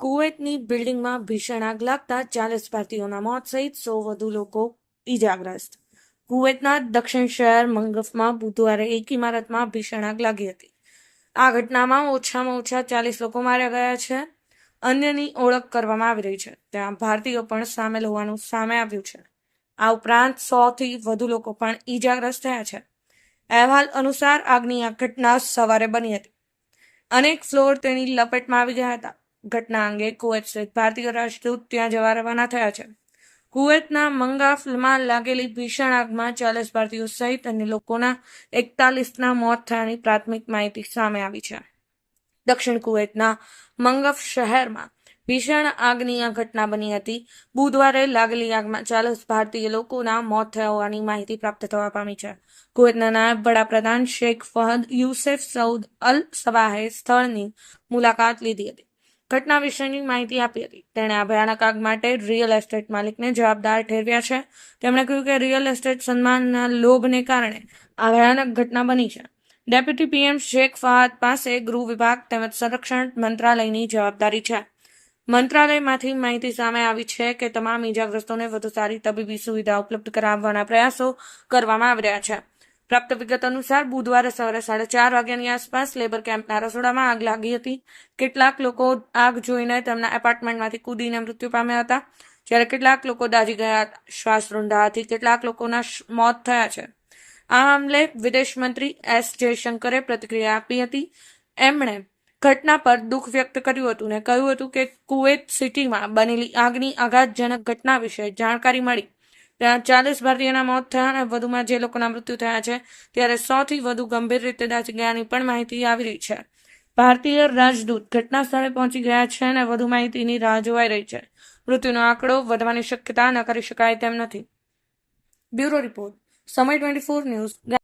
કુવૈતની બિલ્ડિંગમાં ભીષણ આગ લાગતા ચાલીસ ભારતીયોના મોત સહિત સો વધુ લોકો ઈજાગ્રસ્ત. કુવૈતના દક્ષિણ શહેર મંગફમાં બુધવારે એક ઇમારતમાં ભીષણ આગ લાગી હતી. આ ઘટનામાં ઓછામાં ઓછા ચાલીસ લોકો માર્યા ગયા છે. અન્યની ઓળખ કરવામાં આવી રહી છે. ત્યાં ભારતીયો પણ સામેલ હોવાનું સામે આવ્યું છે. આ ઉપરાંત સોથી વધુ લોકો પણ ઈજાગ્રસ્ત થયા છે. અહેવાલ અનુસાર આગની આ ઘટના સવારે બની હતી. અનેક ફ્લોર તેની લપેટમાં આવી ગયા હતા. ઘટના અંગે કુવૈત સ્થિત ભારતીય રાજદૂત ત્યાં જવા રવાના થયા છે. કુવૈતના મંગાફમાં લાગેલી ભીષણ આગમાં ચાલીસ ભારતીયો સહિત અન્ય લોકોના એકતાલીસના મોત થયાની પ્રાથમિક માહિતી સામે આવી છે. દક્ષિણ કુવૈતના મંગફ શહેરમાં ભીષણ આગની આ ઘટના બની હતી. બુધવારે લાગેલી આગમાં ચાલીસ ભારતીય લોકોના મોત થયા હોવાની માહિતી પ્રાપ્ત થવા પામી છે. કુવેતના નાયબ વડાપ્રધાન શેખ ફહદ યુસેફ સઉદ અલ સવાહે સ્થળની મુલાકાત લીધી હતી. ઘટના વિશેની માહિતી આપી હતી. તેણે આ ભયાનક આગ માટે રિયલ એસ્ટેટ માલિકને જવાબદાર ઠેરવ્યા છે. તેમણે કહ્યું કે રિયલ એસ્ટેટ સન્માનના લોભને કારણે આ ભયાનક ઘટના બની છે. ડેપ્યુટી પીએમ શેખ ફહાદ પાસે ગૃહ વિભાગ તેમજ સંરક્ષણ મંત્રાલયની જવાબદારી છે. મંત્રાલયમાંથી માહિતી સામે આવી છે કે તમામ ઈજાગ્રસ્તોને વધુ સારી તબીબી સુવિધા ઉપલબ્ધ કરાવવાના પ્રયાસો કરવામાં આવી રહ્યા છે. પ્રાપ્ત વિગત અનુસાર બુધવારે સવારે સાડા ચાર વાગ્યાની આસપાસ લેબર કેમ્પના રસોડામાં આગ લાગી હતી. કેટલાક લોકો આગ જોઈને તેમના એપાર્ટમેન્ટમાંથી કૂદીને મૃત્યુ પામ્યા હતા. જ્યારે કેટલાક લોકો દાઝી ગયા શ્વાસ રૂંધાવાથી કેટલાક લોકોના મોત થયા છે. આ મામલે વિદેશ મંત્રી એસ જયશંકરે પ્રતિક્રિયા આપી હતી. એમણે ઘટના પર દુઃખ વ્યક્ત કર્યું હતું ને કહ્યું હતું કે કુવૈત સિટીમાં બનેલી આગની આઘાતજનક ઘટના વિશે જાણકારી મળી. ત્યાં ચાલીસ ભારતીયોના મોત થયા અને વધુમાં જે લોકોના મૃત્યુ થયા છે, ત્યારે સોથી વધુ ગંભીર રીતે દાઝી ગયાની પણ માહિતી આવી રહી છે. ભારતીય રાજદૂત ઘટના સ્થળે પહોંચી ગયા છે અને વધુ માહિતીની રાહ જોવાઈ રહી છે. મૃત્યુનો આંકડો વધવાની શક્યતા નકારી શકાય તેમ નથી. બ્યુરો રિપોર્ટ, સમય ટ્વેન્ટી ફોર ન્યૂઝ